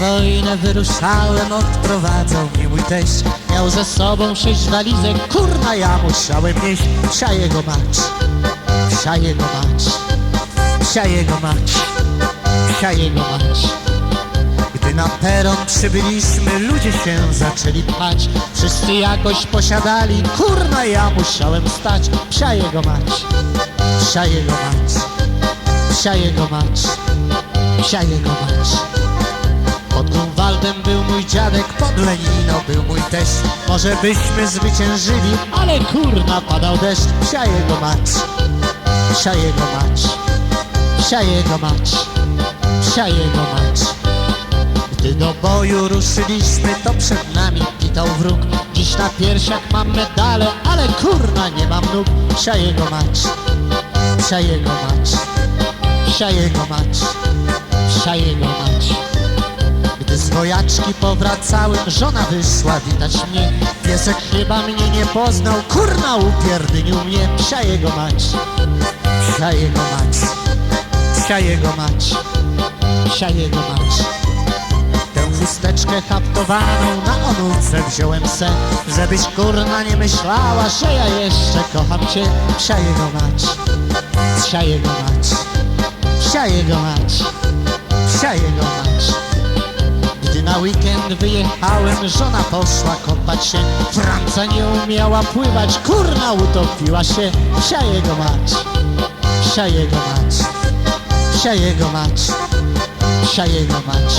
wojnę wyruszałem, odprowadzał mnie mój teść. Miał ze sobą sześć walizek, kurna ja musiałem nieść Psia jego mać, psia jego mać, psia jego mać, psia jego mać. Gdy na peron przybyliśmy, ludzie się zaczęli pchać Wszyscy jakoś posiadali, kurna ja musiałem stać. Psia jego mać, psia jego mać, psia jego mać, psia jego mać mój dziadek, pod Leniną był mój teść Może byśmy zwyciężyli, ale kurna padał deszcz. Psia jego mać, psia jego mać, psia jego mać, psia jego mać. Gdy do boju ruszyliśmy, to przed nami pitał wróg. Dziś na piersiach mam medale, ale kurna nie mam nóg. Psia jego mać, psia jego mać, psia jego mać, psia jego mać z wojaczki powracałem, żona wyszła witać mnie. Piesek chyba mnie nie poznał, kurna upierdynił mnie. Psia jego mać, psia jego mać, psia jego mać, psia jego mać. Tę chusteczkę haftowaną na onówce wziąłem se Żebyś kurna nie myślała, że ja jeszcze kocham cię. Psia jego mać, psia jego mać, psia jego mać, psia jego mać na weekend wyjechałem, żona poszła kąpać się. Franca nie umiała pływać, kurna utopiła się. Psia jego mać, psia jego mać, psia jego mać, psia jego mać.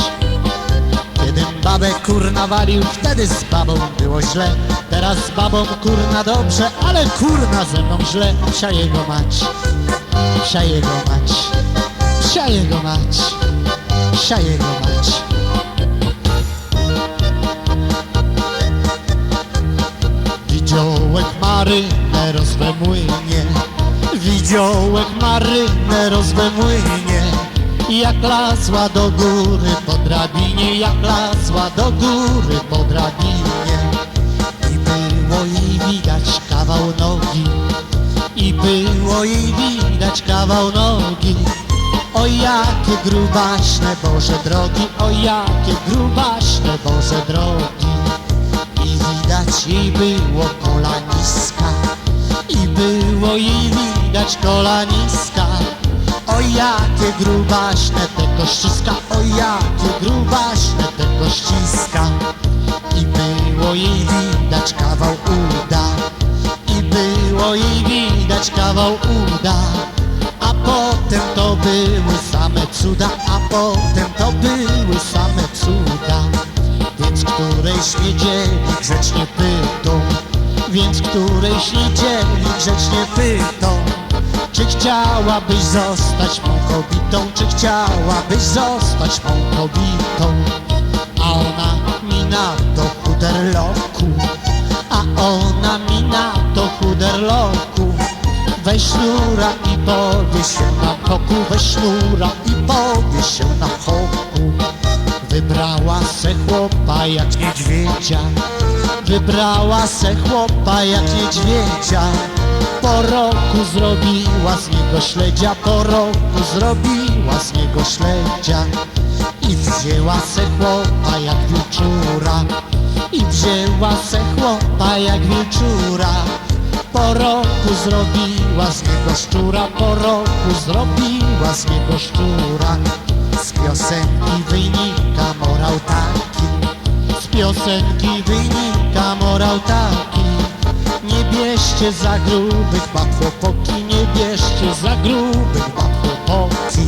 Kiedym babę kurna walił, wtedy z babą było źle. Teraz z babą kurna dobrze, ale kurna ze mną źle. Psia jego mać, psia jego mać, psia jego mać, psia jego mać Widziałek marynę we młynie Widziałek marynę we młynie jak lazła do góry po drabinie, jak lazła do góry po drabinie. I było jej widać kawał nogi. I było jej widać kawał nogi. O jakie grubaśne Boże drogi, o jakie grubaśne Boże drogi widać jej było kolaniska I było jej widać kolaniska o jakie grubaśne te kościska, o jakie grubaśne te kościska. I było jej widać kawał uda. I było jej widać kawał uda. A potem to były same cuda. A potem to były same cuda Więc którejś niedzieli grzecznie pytą Więc którejś niedzieli grzecznie pytą czy chciałabyś zostać mą kobietą? Czy chciałabyś zostać mą kobietą? A ona mi na to chuderloku A ona mi na to chuderloku Weź sznura i powie się na koku. Weź sznura i powie się na choku Wybrała se chłopa jak niedźwiedzia. Wybrała se chłopa jak niedźwiedzia. Po roku zrobiła z niego śledzia, po roku zrobiła z niego śledzia. I wzięła se chłopa jak wilczura I wzięła se chłopa jak wilczura Po roku zrobiła z niego szczura, po roku zrobiła z niego szczura Z piosenki wynika morał taki. Z piosenki wynika morał taki. Nie bierzcie za grubych bab chłopaki, nie bierzcie za grubych bab chłopaki